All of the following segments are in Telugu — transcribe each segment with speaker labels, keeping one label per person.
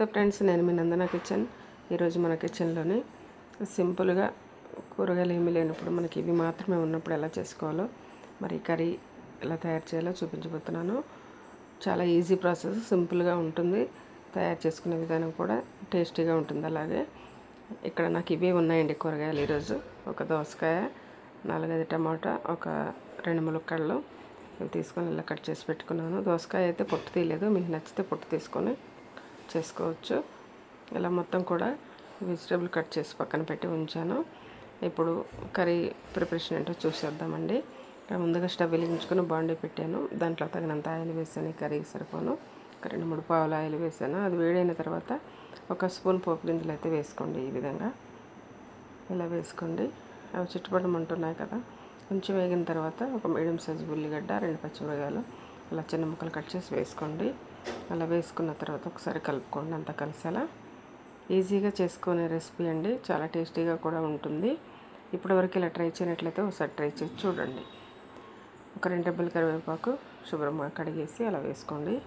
Speaker 1: సో ఫ్రెండ్స్ నేను మీ నందన కిచెన్. ఈరోజు మన కిచెన్లోని సింపుల్గా కూరగాయలు ఏమీ లేనప్పుడు మనకి ఇవి మాత్రమే ఉన్నప్పుడు ఎలా చేసుకోవాలో మరి కర్రీ ఎలా తయారు చేయాలో చూపించబోతున్నాను. చాలా ఈజీ ప్రాసెస్ సింపుల్గా ఉంటుంది. తయారు చేసుకునే విధానం కూడా టేస్టీగా ఉంటుంది అలాగే. ఇక్కడ నాకు ఇవే ఉన్నాయండి కూరగాయలు ఈరోజు. ఒక దోసకాయ నాలుగైదు టమాటా ఒక రెండు ములక్కళ్ళు ఇవి తీసుకొని ఇలా కట్ చేసి పెట్టుకున్నాను. దోసకాయ అయితే పొట్టు తీయలేదు. మీకు నచ్చితే పొట్టు తీసుకొని చేసుకోవచ్చు. ఇలా మొత్తం కూడా వెజిటేబుల్ కట్ చేసి పక్కన పెట్టి ఉంచాను. ఇప్పుడు కర్రీ ప్రిపరేషన్ ఏంటో చూసేద్దామండి. ముందుగా స్టవ్ వెలిగించుకొని బాండీ పెట్టాను. దాంట్లో తగినంత ఆయిల్ వేసాను ఈ కర్రీకి సరిపోను. ఒక రెండు మూడు పావుల ఆయిల్ వేసాను. అది వేడైన తర్వాత ఒక స్పూన్ పోపు గింజలు అయితే వేసుకోండి ఈ విధంగా. ఇలా వేసుకోండి. అవి చుట్టుపక్కల ఉంటున్నాయి కదా. కొంచెం వేగిన తర్వాత ఒక మీడియం సైజు ఉల్లిగడ్డ రెండు పచ్చిమిరకాయలు ఇలా చిన్న ముక్కలు కట్ చేసి వేసుకోండి. అలా వేసుకున్న తర్వాత ఒకసారి కలుపుకోండి అంతా కలిసేలా. ఈజీగా చేసుకునే రెసిపీ అండి. చాలా టేస్టీగా కూడా ఉంటుంది. ఇప్పటివరకు ఇలా ట్రై చేయనట్లయితే ఒకసారి ట్రై చేసి చూడండి. ఒక రెండు డబ్బులు కరివేపాకు శుభ్రంగా కడిగేసి అలా వేసుకోండి.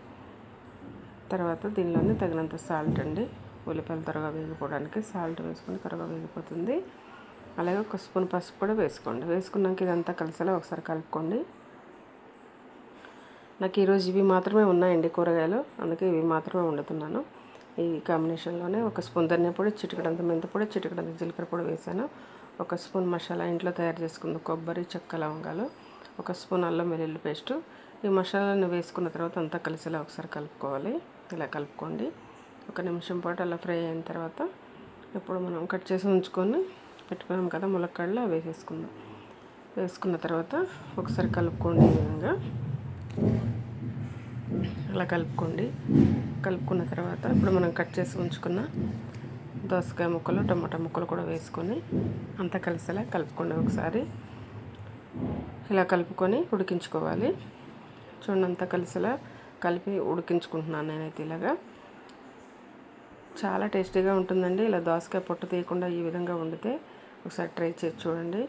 Speaker 1: తర్వాత దీనిలోనే తగినంత సాల్ట్ అండి. ఉల్లిపాయలు త్వరగా వేగిపోవడానికి సాల్ట్ వేసుకొని త్వరగా వేగిపోతుంది. అలాగే ఒక స్పూన్ పసుపు కూడా వేసుకోండి. వేసుకున్నాక ఇదంతా కలిసేలా ఒకసారి కలుపుకోండి. నాకు ఈరోజు ఇవి మాత్రమే ఉన్నాయండి కూరగాయలు. అందుకే ఇవి మాత్రమే వండుతున్నాను. ఈ కాంబినేషన్లోనే ఒక స్పూన్ ధనియా పొడి చిటికడంత మెంతి పొడి చిటికడంత జీలకర్ర పొడి వేసాను. ఒక స్పూన్ మసాలా ఇంట్లో తయారు చేసుకుంది కొబ్బరి చెక్క లవంగాలు. ఒక స్పూన్ అల్లం వెల్లుల్లి పేస్టు. ఈ మసాలాను వేసుకున్న తర్వాత అంతా కలిసేలా ఒకసారి కలుపుకోవాలి. ఇలా కలుపుకోండి. ఒక నిమిషం పాటు అలా ఫ్రై అయిన తర్వాత ఇప్పుడు మనం కట్ చేసి ఉంచుకొని పెట్టుకున్నాం కదా ములక్కాడలు వేసేసుకుందాం. వేసుకున్న తర్వాత ఒకసారి కలుపుకోండి ఈ విధంగా. అలా కలుపుకోండి. కలుపుకున్న తర్వాత ఇప్పుడు మనం కట్ చేసి ఉంచుకున్న దోసకాయ ముక్కలు టమాటా ముక్కలు కూడా వేసుకొని అంతా కలిసేలా కలుపుకోండి ఒకసారి. ఇలా కలుపుకొని ఉడికించుకోవాలి. చూడండి అంతా కలిసేలా కలిపి ఉడికించుకుంటున్నాను నేనైతే ఇలాగా. చాలా టేస్టీగా ఉంటుందండి. ఇలా దోసకాయ పొట్టు తీయకుండా ఈ విధంగా వండితే ఒకసారి ట్రై చేసి చూడండి.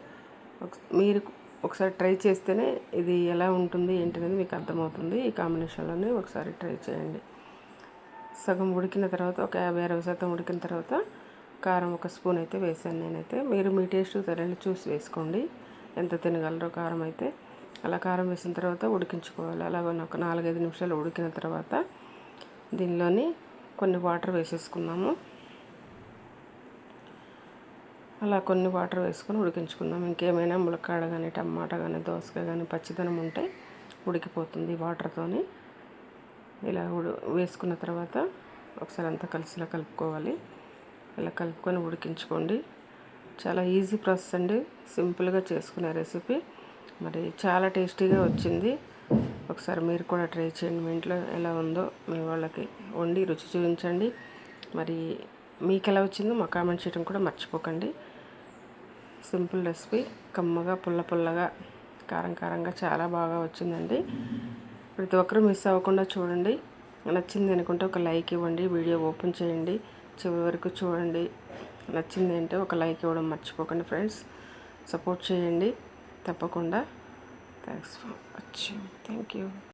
Speaker 1: మీరు ఒకసారి ట్రై చేస్తేనే ఇది ఎలా ఉంటుంది ఏంటనేది మీకు అర్థమవుతుంది. ఈ కాంబినేషన్లోనే ఒకసారి ట్రై చేయండి. సగం ఉడికిన తర్వాత ఒక యాభై అరవై శాతం ఉడికిన తర్వాత కారం ఒక స్పూన్ అయితే వేసాను నేనైతే. మీరు మీ టేస్ట్ తెరలు చూసి వేసుకోండి. ఎంత తినగలరో కారం అయితే. అలా కారం వేసిన తర్వాత ఉడికించుకోవాలి. అలాగ ఒక నాలుగైదు నిమిషాలు ఉడికిన తర్వాత దీనిలోని కొన్ని వాటర్ వేసేసుకున్నాము. అలా కొన్ని వాటర్ వేసుకొని ఉడికించుకుందాం. ఇంకేమైనా ములక్కాడ కానీ టమాటా కానీ దోసకాయ కానీ పచ్చిదనం ఉంటే ఉడికిపోతుంది వాటర్తోని. ఇలా ఉడు వేసుకున్న తర్వాత ఒకసారి అంతా కలిసిలా కలుపుకోవాలి. ఇలా కలుపుకొని ఉడికించుకోండి. చాలా ఈజీ ప్రాసెస్ అండి. సింపుల్గా చేసుకునే రెసిపీ. మరి చాలా టేస్టీగా వచ్చింది. ఒకసారి మీరు కూడా ట్రై చేయండి. మీ ఇంట్లో ఎలా ఉందో మీ వాళ్ళకి వండి రుచి చూపించండి. మరి మీకు ఎలా వచ్చిందో మా కామెంట్ చేయడం కూడా మర్చిపోకండి. Simple recipe. కమ్మగా పుల్ల పుల్లగా కారం కారంగా చాలా బాగా వచ్చిందండి. ప్రతి ఒక్కరూ మిస్ అవ్వకుండా చూడండి. నచ్చింది అనుకుంటే ఒక లైక్ ఇవ్వండి. వీడియో ఓపెన్ చేయండి. చివరి వరకు చూడండి. నచ్చింది అంటే ఒక లైక్ ఇవ్వడం మర్చిపోకండి ఫ్రెండ్స్. సపోర్ట్ చేయండి. తప్పకుండా. Thanks for watching. Thank you.